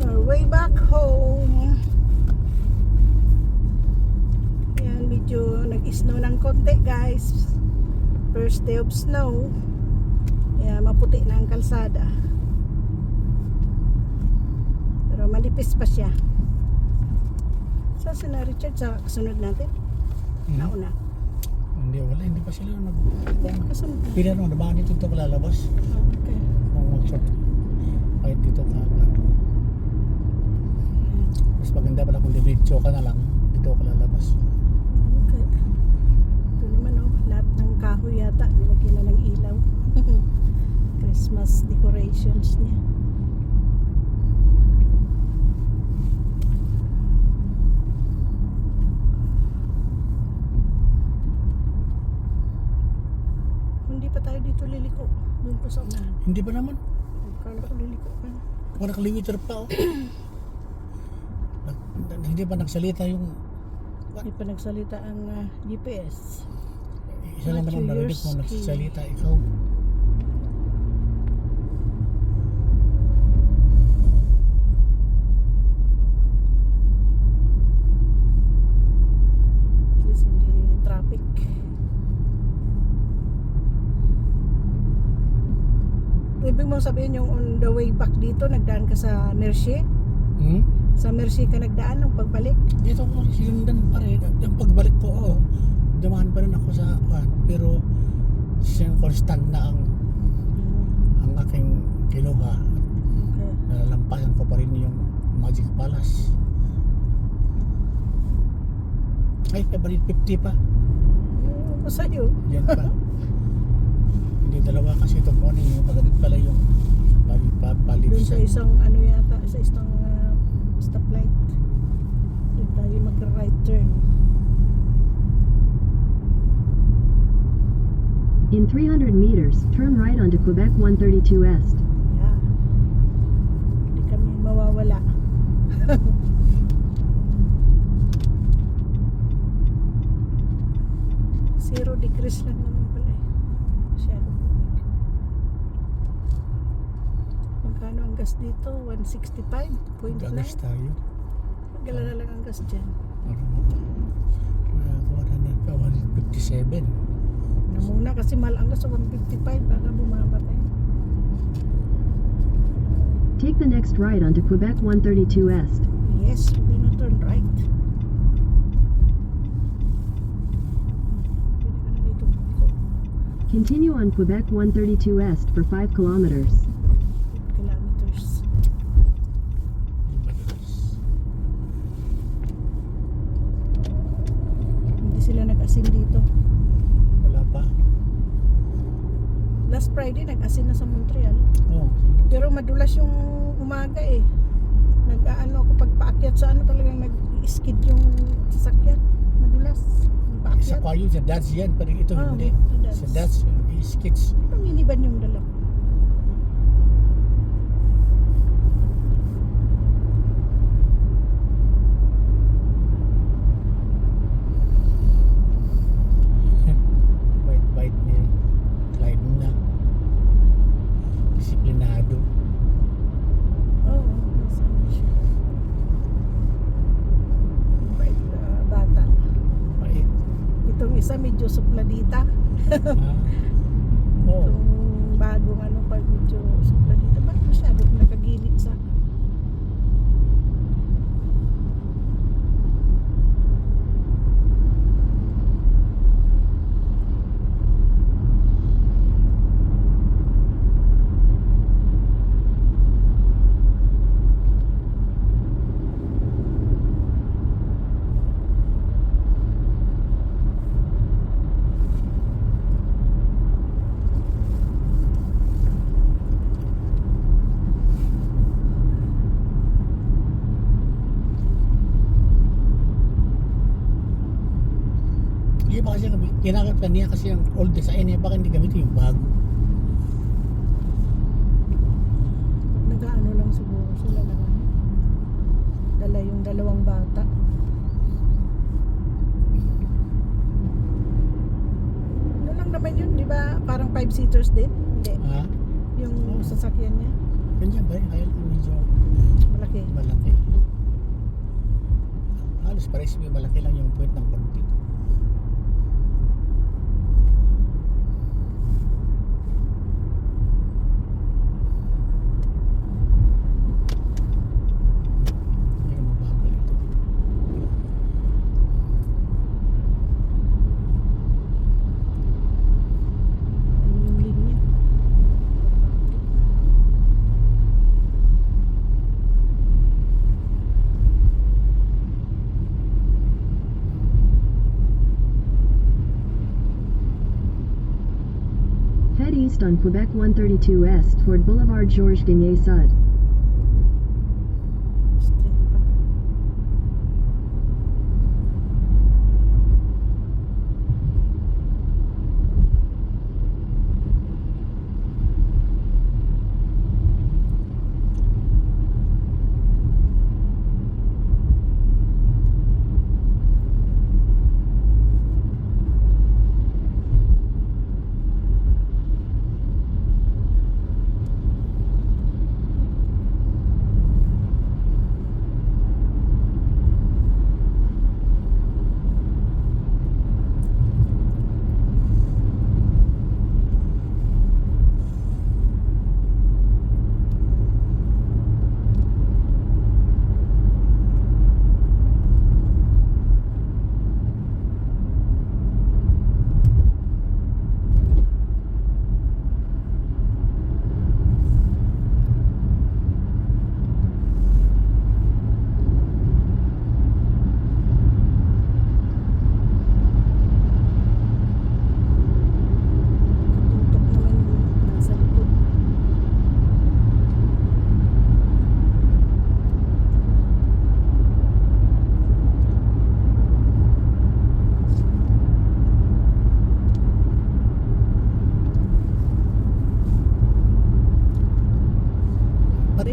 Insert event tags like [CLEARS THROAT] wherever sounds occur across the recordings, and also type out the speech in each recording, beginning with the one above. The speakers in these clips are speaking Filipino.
on our way back home. Yan, medyo nag-snow ng konti guys. First day of snow. Kaya maputi na ang kalsada. Pero manipis pa siya. Sa si na Richard sa kasunod natin? Hmm? Nauna. Hindi, wala. Hindi pa sila nag... Kasunod na. Pila naman, nabahan dito ito kalalabas. Okay. Kung mag-short. Kahit dito ka. Mas maganda pala kung diretso ka na lang. Dito ka lalabas. Okay. Ito naman oh, lahat ng kahoy yata nilagyan na ng ilaw. [LAUGHS] Christmas decorations niya. Hindi pa tayo dito liliko. Doon po sa unahan. Hindi ba naman? Kala ko liliko ka na. Kung nakaliwitter pa oh. [CLEARS THROAT] Hindi pa nagsalita yung Hindi pa nagsalita ang ah, GPS. isa lang naman narinig mo nagsasalita ikaw. Ibig mo sabihin yung on the way back dito, nagdaan ka sa Mercy? Hmm? Sa Mercy ka nagdaan ng pagbalik? Dito ko sinundan pa rin. Yung pagbalik ko, oo. Dumaan pa rin ako sa kwan. Pero siyang constant na ang ang aking kinuha. Okay. Nalalampasan ko pa rin yung Magic Palace. Ay, February 50 pa. Ano ba sa'yo? Yan pa. [LAUGHS] Hindi dalawa kasi itong morning. Yung pagdating pala yung bali pa, bali Doon sa isang ano yata, sa isang stoplight. Doon tayo mag-right turn. In 300 meters, turn right onto Quebec 132 Est. Yeah. Hindi kami mawawala. [LAUGHS] Zero degrees lang naman pala eh. Masyado bumig. Magkano ang gas dito? 165.9? Gagas tayo. Magkala na lang ang gas dyan. Nakakuha na na pa 157. Na muna kasi mahal ang gas sa 155 baka bumaba yun. Take the next right onto Quebec 132 Est. Yes, we're gonna turn right. Continue on Quebec 132 Est for 5 kilometers. kilometers. Hindi sila nag-asin dito. Wala pa. Last Friday nag-asin na sa Montreal. Oh, Pero madulas yung umaga eh. Nag-ano ako pagpaakyat sa ano nag-skid yung sasakyan. Madulas. sa Paakyat. kwayo, sa Dats yan. Pero ito Ah, hindi. sa. Sa Dats, skits. Ito minivan yung dala ko. Bite-bite niya. Clyde na. Disiplinado. Oo, oh, nasa ano siya. Bait na bata. Bait. Itong isa medyo supladita. ah. [LAUGHS] Oh. Itong bagong ano pag medyo supladita. Bakit masyado nakagilid sa Hindi ba kasi kami, kinakat niya kasi ang old design niya. Baka hindi gamitin yung bago. nag-ano lang siguro sila ano, dala yung dalawang bata. Ano lang naman yun, di ba? Parang five seaters din? Hindi. Ha? Yung sasakyan niya. Ganyan ba rin? Kaya lang medyo Malaki. malaki. Halos pares may malaki lang yung puwet ng konti. On Quebec 132 Est toward Boulevard Georges Gagné Sud.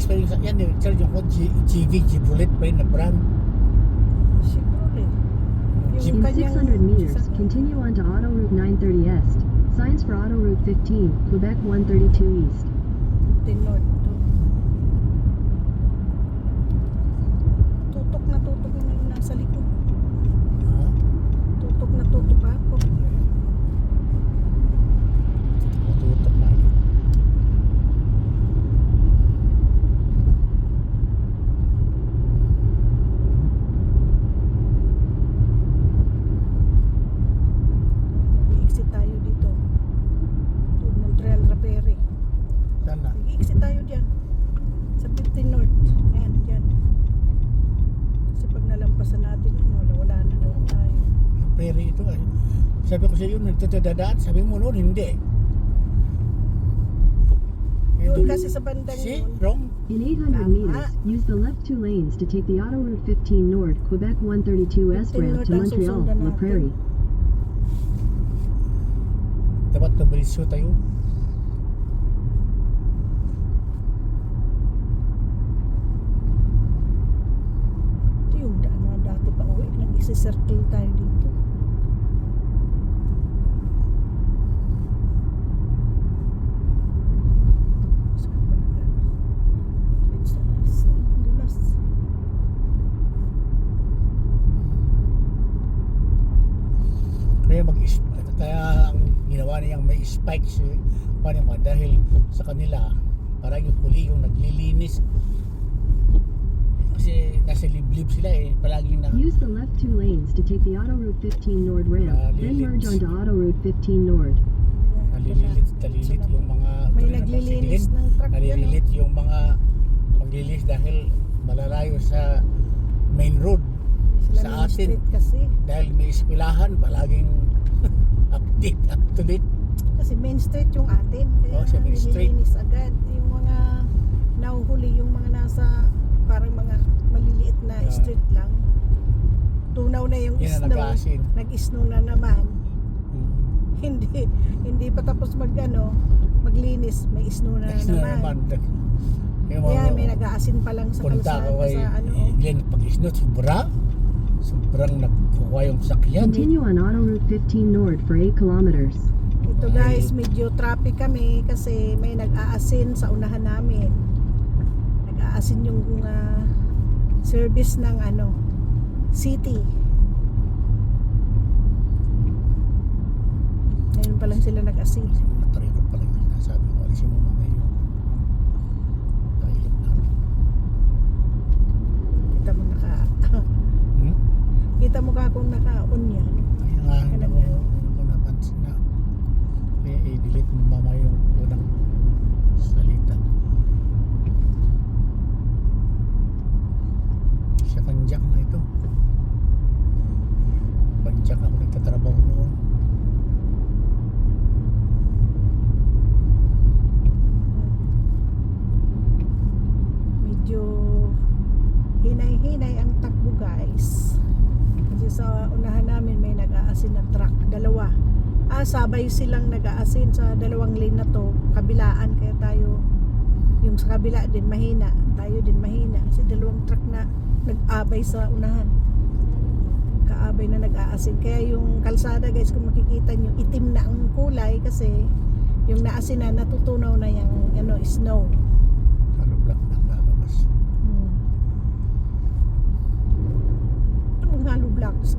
Pares pa rin sa yan, yung charge yung G- GV, G Bullet pa rin na brand. Siguro. Jeep. In 600 meters, continue on to Auto Route 930 Est. Signs for Auto Route 15, Quebec 132 East. Tinod Sabi ko sa iyo, nagtatadadaan. Sabi mo noon, hindi. Yun kasi sa bandang See? yun. Wrong. In 800 Tama. meters, use the left two lanes to take the Auto Route 15 North, Quebec 132 Est 15 ramp North to Montreal, La. Prairie. Dapat nabalisyo tayo. Ito yung daan na dati pa uwi. Nag-isi-circle tayo dito. Saan ba na? Let's let's dulas. Kaya mag kaya ang ginawa niyang may spikes eh. Paano mo? Dahil sa kanila, parang yung huli yung naglilinis. Kasi nasa liblib sila eh. Palaging na Use the left two lanes to take the Auto Route 15 Nord ramp, then merge onto Auto Route 15 Nord. nalililit, nalilit yung mga May naglilinis ng truck nalililit yung mga maglilis dahil malalayo sa main road Sila sa atin kasi. dahil may eskwelahan palaging update up to date Kasi Main Street yung atin. Kaya Oh, sa Main Street. agad. Yung mga nahuhuli, yung mga nasa parang mga maliliit na Ah. street lang. Tunaw na yung yan snow. nag-aasin Nag-snow na naman. Hmm. hindi hindi pa tapos mag ano, maglinis, may snow na, Next na naman. naman yung Kaya mga may nag-aasin pa lang sa punta kalsada ko kay ano. Glenn pag isnot sobra sobrang nagkuha yung sakyan Continue on Auto Route 15 Nord for 8 kilometers. Ito guys, medyo traffic kami kasi may nag-aasin sa unahan namin. nag-aasin yung ah, service ng ano city. Ngayon pa lang sila nag-asin. Natarikot pala yung sinasabi ko. Alisin mo muna yung toilet namin. Kita mo naka Hmm? Kita mo ka kung naka-on yan. Kaya nga, hindi ko, napansin na kaya i-delete mo mama yung unang salita. Siya kanjak na ito. Kanjak ako nagtatrabaho noon. Medyo hinay-hinay ang takbo guys. Kasi sa unahan namin may nag-aasin na truck, dalawa. Ah, sabay silang nag-aasin sa dalawang lane na to, kabilaan kaya tayo yung sa kabila din mahina, tayo din mahina kasi dalawang truck na nag-abay sa unahan. Kaabay na nag-aasin. Kaya yung kalsada guys, kung makikita nyo, itim na ang kulay kasi yung naasin na natutunaw na yung ano, snow. Halo black na ang lalabas. Hmm. Anong halo blocks?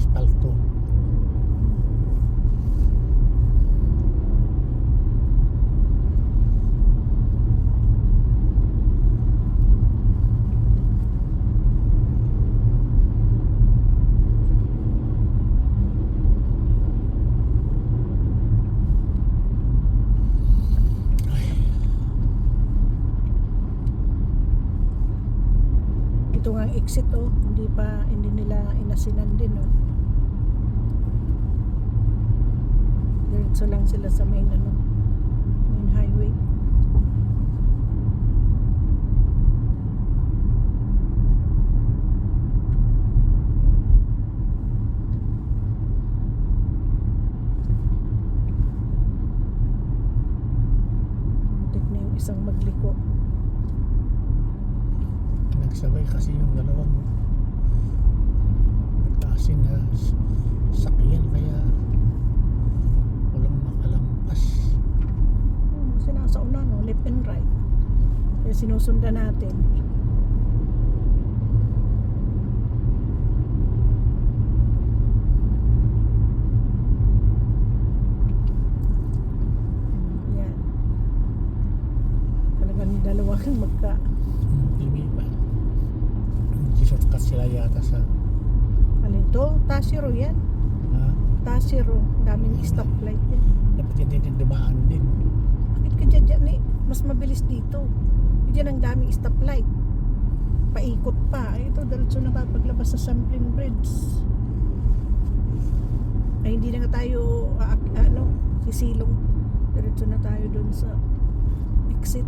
Spalto. Ito nga ang exit hindi pa hindi nila inasinan din oh. Diretso lang sila sa main ano, main highway. Isang magliko. Nagsabay kasi yung dalawang nagkaasin na sakyan kaya walang makalampas. Hmm, Kasi nasa una, no? left and right. Kaya sinusundan natin. Hmm, Yan. Talagang dalawa kang magka... Hindi pa. Shortcut sila yata sa Ano ito? Tasiro yan. ha? Tasiro. Daming stoplight yan. Dapat yan din dumaan din. Bakit ka dyan dyan eh? Mas mabilis dito. Diyan ang daming stoplight. Paikot pa. Ay, ito, diretso na tayo paglabas sa Samplin Bridge. Ay, hindi na nga tayo, ah, ano, sisilong. Diretso na tayo dun sa exit.